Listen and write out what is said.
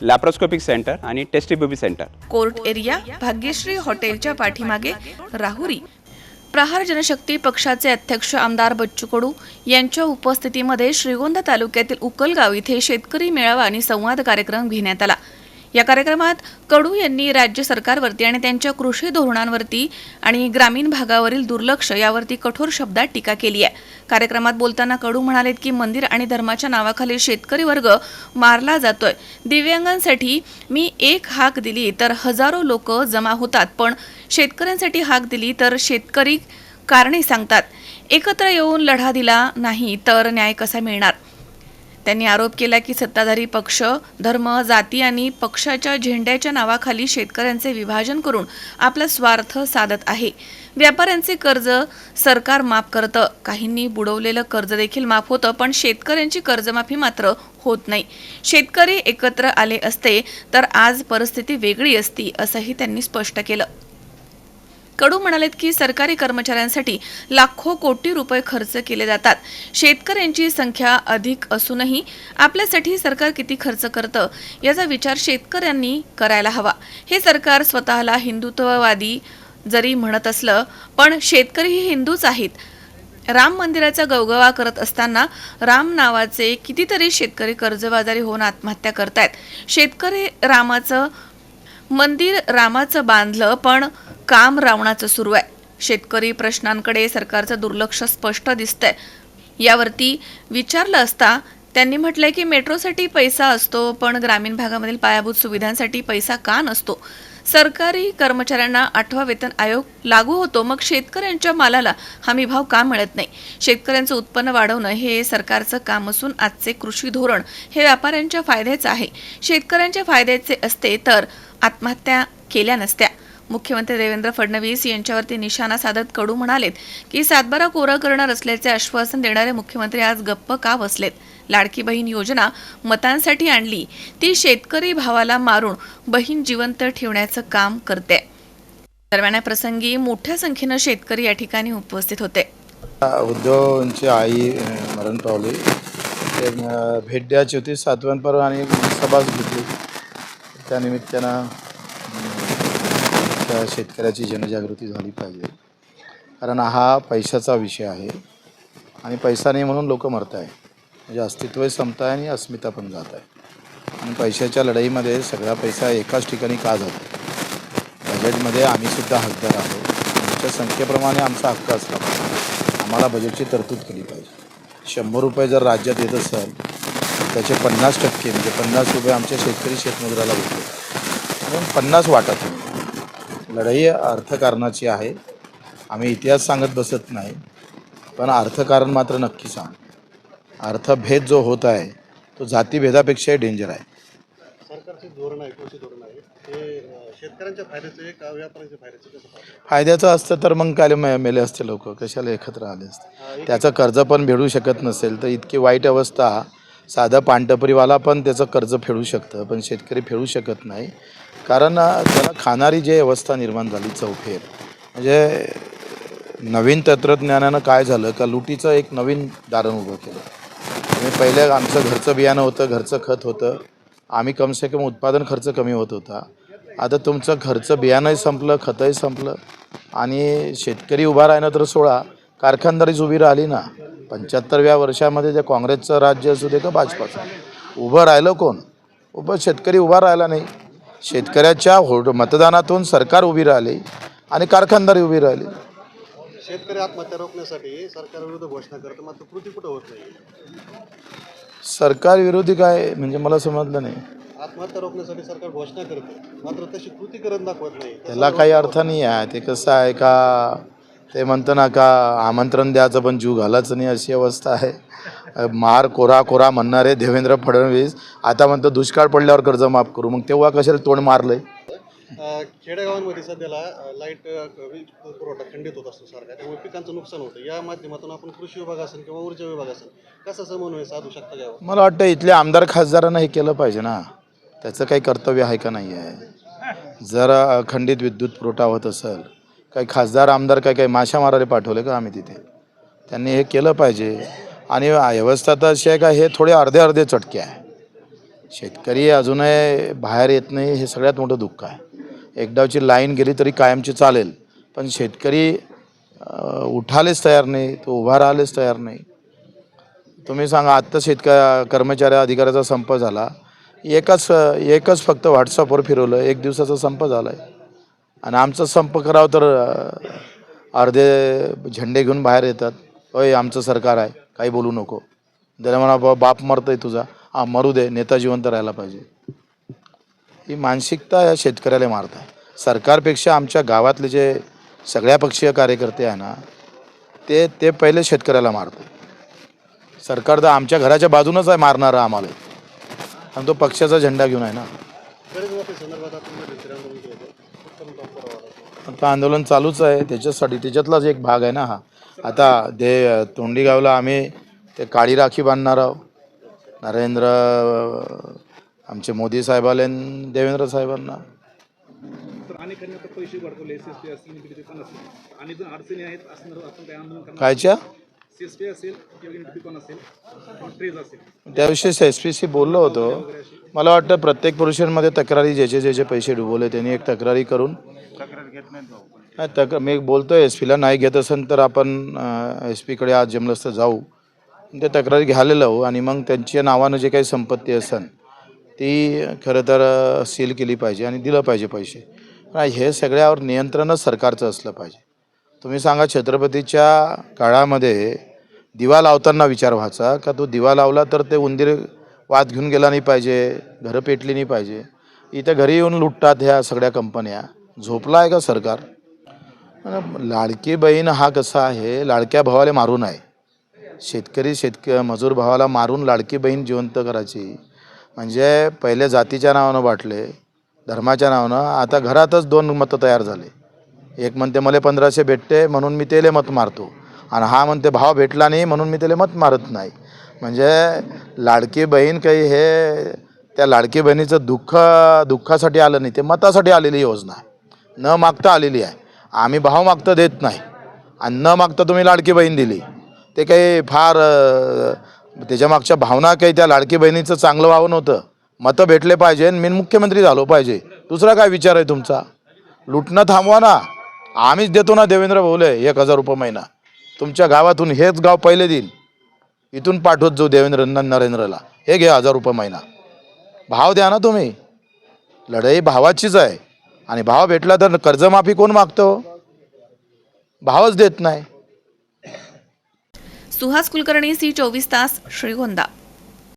Laparoscopic centre आणि test tube baby centre court area Bhagyashree हॉटेलच्या पाठीमागे राहुरी. प्रहार जनशक्ती पक्षाचे अध्यक्ष आमदार बच्चू कडू यांच्या उपस्थितीमध्ये श्रीगोंदा तालुक्यातील उकलगाव इथे शेतकरी मेळावा आणि संवाद कार्यक्रम घेण्यात आला. या कार्यक्रमात कडू यांनी राज्य सरकारवरती आणि त्यांच्या कृषी धोरणांवरती आणि ग्रामीण भागावरील दुर्लक्ष यावरती कठोर शब्दात टीका केली आहे. कार्यक्रमात बोलताना कडू म्हणालेत की मंदिर आणि धर्माच्या नावाखाली शेतकरी वर्ग मारला जातोय. दिव्यांगांसाठी मी एक हाक दिली तर हजारो लोक जमा होतात पण शेतकऱ्यांसाठी हाक दिली तर शेतकरी कारणे सांगतात. एकत्र येऊन लढा दिला नाही तर न्याय कसा मिळणार? त्यांनी आरोप केला की सत्ताधारी पक्ष धर्म जाती आणि पक्षाच्या झेंड्याच्या नावाखाली शेतकऱ्यांचे विभाजन करून आपला स्वार्थ साधत आहे. व्यापाऱ्यांचे कर्ज सरकार माफ करतं. काहींनी बुडवलेलं कर्ज देखील माफ होतं पण शेतकऱ्यांची कर्जमाफी मात्र होत नाही. शेतकरी एकत्र आले असते तर आज परिस्थिती वेगळी असती असंही त्यांनी स्पष्ट केलं. कडू म्हणालेत की सरकारी कर्मचाऱ्यांसाठी लाखो कोटी रुपये खर्च केले जातात. शेतकऱ्यांची संख्या अधिक असूनही आपल्यासाठी सरकार किती खर्च करतं याचा विचार शेतकऱ्यांनी करायला हवा. हे सरकार स्वतःला हिंदुत्ववादी जरी म्हणत असलं पण शेतकरीही हिंदूच आहेत. राम मंदिराचा गवगवा करत असताना राम नावाचे कितीतरी शेतकरी कर्जबाजारी होऊन आत्महत्या करतायत. शेतकरी रामाचं मंदिर रामाचं बांधलं पण काम रावणाचं सुरू आहे. शेतकरी प्रश्नांकडे सरकारचं दुर्लक्ष स्पष्ट दिसतंय. यावरती विचारलं असता त्यांनी म्हटलंय की मेट्रोसाठी पैसा असतो पण ग्रामीण भागामधील पायाभूत सुविधांसाठी पैसा का नसतो? सरकारी कर्मचाऱ्यांना आठवा वेतन आयोग लागू होतो मग शेतकऱ्यांच्या मालाला हमी भाव का मिळत नाही? शेतकऱ्यांचं उत्पन्न वाढवणं हे सरकारचं काम असून आजचे कृषी धोरण हे व्यापाऱ्यांच्या फायद्याचं आहे. शेतकऱ्यांच्या फायद्याचे असते तर आत्महत्या केल्या नसत्या. मुख्यमंत्री देवेंद्र फडणवीस यांच्यावरती निशाणा साधत कडू म्हणालेत की सातबारा कोरा करणार असल्याचे आश्वासन देणारे मुख्यमंत्री आज गप्प का बसलेत? लाडकी बहीण योजना मतांसाठी आणली ती शेतकरी भावाला मारून बहीण जिवंत ठेवण्याचं काम करते. दरम्यान या प्रसंगी मोठ्या संख्येनं शेतकरी या ठिकाणी उपस्थित होते. उद्धवची आई मरण पावली. भेट द्यायची होती सातवन पर्व आणि सभाच घेतली. त्यानिमित्तानं त्या शेतकऱ्याची जनजागृती झाली पाहिजे. कारण हा पैशाचा विषय आहे आणि पैसा नाही म्हणून लोक मरत आहे म्हणजे अस्तित्वही संपत आहे आणि अस्मिता पण जात आहे आणि पैशाच्या लढाईमध्ये सगळा पैसा एकाच ठिकाणी का जातो? बजेटमध्ये आम्हीसुद्धा हकदार आहोत. आमच्या संख्येप्रमाणे आमचा हक्क असला पाहिजे. आम्हाला बजेटची तरतूद केली पाहिजे. शंभर रुपये जर राज्यात येत असेल त्याचे पन्नास टक्के म्हणजे पन्नास रुपये आमच्या शेतकरी शेतमजुराला भेटले. म्हणून पन्नास वाटत नाही लढाई अर्थकारणाची आहे. आम्ही इतिहास सांगत बसत नाही पण अर्थकारण मात्र नक्की सांग. अर्थभेद जो होत आहे तो जातीभेदापेक्षाही डेंजर आहे. फायद्याचं असतं तर मग काय मेले असते लोक? कशाला एकत्र आले असते? त्याचं कर्ज पण फेडू शकत नसेल तर इतकी वाईट अवस्था साधं पानटपरीवाला पण त्याचं कर्ज फेडू शकतं पण शेतकरी फेडू शकत नाही. कारण त्याला खाणारी जी अवस्था निर्माण झाली चौफेर म्हणजे नवीन तंत्रज्ञानानं काय झालं का लुटीचं एक नवीन दारण उभं केलं. म्हणजे पहिले आमचं घरचं बियाणं होतं घरचं खत होतं. आम्ही कमसे कम उत्पादन खर्च कमी होत होता. आता तुमचं घरचं बियाणंही संपलं खतही संपलं. आणि शेतकरी उभा राहिलं तर सोळा कारखानदारीच उभी राहिली ना. पंच्याहत्तरव्या वर्षामध्ये जे काँग्रेसचं राज्य असू दे का भाजपाचं. उभं राहिलं कोण? उभं शेतकरी उभा राहिला नाही. शेतकऱ्याच्या हो मतदानातून सरकार उभी राहिली आणि कारखानदारी उभी राहिली. शेतकरी आत्महत्या रोखण्यासाठी सरकार विरुद्ध घोषणा करतं मात्र कृती कुठं होत नाही? सरकार विरोधी काय? म्हणजे मला समजलं नाही. आत्महत्या रोखण्यासाठी सरकार घोषणा करतं मात्र तशी कृती करत दाखवत नाही. त्याला काही अर्थ नाही आहे. ते कसं आहे का? ते म्हणतं ना का आमंत्रण द्यायचं पण जीव घालायचं नाही अशी अवस्था आहे. मार कोरा कोरा म्हणणारे देवेंद्र फडणवीस आता म्हणतो दुष्काळ पडल्यावर कर्ज माफ करू. मग तेव्हा कशाला तोंड मारलंय? खेडेगावांमध्ये सध्याला लाइट वीज पुरवठा खंडित होत असतो सारखा. त्यामुळे पिकांचं नुकसान होतं. या माध्यमातून आपण कृषी विभाग असेल किंवा ऊर्जा विभाग असेल कसा समन्वय साधू शकता यावर? मला वाटतं इथल्या आमदार खासदारांना हे केलं पाहिजे ना. त्याचं काही कर्तव्य आहे का नाही आहे. जर अखंडित विद्युत पुरवठा होत असेल काही खासदार आमदार काय काही माशा मारायला पाठवले का आम्ही तिथे? त्यांनी हे केलं पाहिजे. आणि व्यवस्था तर अशी आहे का हे थोडे अर्धे अर्धे चटके आहे. शेतकरी अजूनही बाहेर येत नाही हे सगळ्यात मोठं दुःख आहे. एकदाची लाईन गेली तरी कायमची चालेल. पण शेतकरी उठालेच तयार नाही तो उभा राहिलेच तयार नाही. तुम्ही सांगा आत्ता शेतक कर्मचारी अधिकाऱ्याचा संप झाला. एकच एकच फक्त व्हॉट्सअपवर फिरवलं एक दिवसाचा संप झाला आहे आणि आमचा संप करावं तर अर्धे झेंडे घेऊन बाहेर येतात. होय आमचं सरकार आहे. काही बोलू नको. त्याला म्हणा बा बाप मरतोय तुझा. हा मरू दे. नेता जिवंत राहायला पाहिजे. ही मानसिकता या शेतकऱ्याला मारत आहे. सरकारपेक्षा आमच्या गावातले जे सगळ्या पक्षीय कार्यकर्ते आहे ना ते ते पहिले शेतकऱ्याला मारतात सरकार तर आमच्या घराच्या बाजूनच आहे मारणारा आम्हाला. आणि तो पक्षाचा झेंडा घेऊन आहे ना कर्जमाफी संदर्भात आपण मध्यंतरी आंदोलन केलं होतं उत्तम डॉक्टर आवाजात आता आंदोलन चालूच आहे. त्याच्यासाठी त्याच्यातलाच एक भाग आहे ना हा. आता ते तोंडीगावला आम्ही ते काळी राखी बांधणार आहोत. नरेंद्र आमचे मोदी साहेबाले आणि देवेंद्र साहेबांना. कायच्या? सी एस पी त्याविषयी एस पी सी बोललो होतो. मला वाटतं प्रत्येक पुरुषांमध्ये तक्रारी ज्याचे ज्याचे पैसे डुबवले त्यांनी एक तक्रारी करून नाही तक्रार मी बोलतोय एस पीला नाही घेत असेल तर आपण एस पीकडे आज जमलंच तर जाऊ. ते तक्रारी घ्यायला लावू हो, आणि मग त्यांच्या नावानं जे काही संपत्ती असेल ती खरं तर सील केली पाहिजे आणि दिलं पाहिजे पैसे. हे सगळ्यावर नियंत्रणच सरकारचं असलं पाहिजे. तुम्ही सांगा छत्रपतीच्या काळामध्ये दिवा लावताना विचार व्हायचा का तो दिवा लावला तर ते उंदीर वाद घेऊन गेला नाही पाहिजे घरं पेटली नाही पाहिजे. इथं घरी येऊन लुटतात ह्या सगळ्या कंपन्या. झोपला आहे का सरकार? लाडकी बहीण हा कसा आहे? लाडक्या भावाला मारून आहे शेतकरी शेतक मजूर भावाला मारून लाडकी बहीण जिवंत करायची. म्हणजे पहिले जातीच्या नावानं वाटले धर्माच्या नावानं आता घरातच दोन मतं तयार झाले. एक म्हणते मला पंधराशे भेटते म्हणून मी त्याला मत मारतो. आणि हा म्हणते भाव भेटला नाही म्हणून मी त्याला मत मारत नाही. म्हणजे लाडकी बहीण काही हे त्या लाडकी बहिणीचं दुःख दुःखासाठी आलं नाही ते मतासाठी आलेली योजना आहे. न मागता आलेली आहे. आम्ही भाव मागता देत नाही. आणि न मागता तुम्ही लाडकी बहीण दिली. ते काही फार त्याच्या मागच्या भावना काही त्या लाडकी बहिणीचं चांगलं व्हावं नव्हतं. मतं भेटले पाहिजे आणि मी मुख्यमंत्री झालो पाहिजे. दुसरा काय विचार आहे तुमचा? लुटणं थांबवा ना. आम्हीच देतो ना देवेंद्र भाऊले एक हजार रुपये महिना. तुमच्या गावातून हेच गाव पहिले देईल इथून पाठवत जाऊ देवेंद्र नरेंद्रला. हे घ्या हजार रुपये महिना. भाव द्या ना तुम्ही. लढाई भावाचीच आहे. आणि भाव भेटला तर कर्जमाफी कोण मागतो? भावच देत नाही. सुहास कुलकर्णी सी चोवीस तास श्रीगोंदा.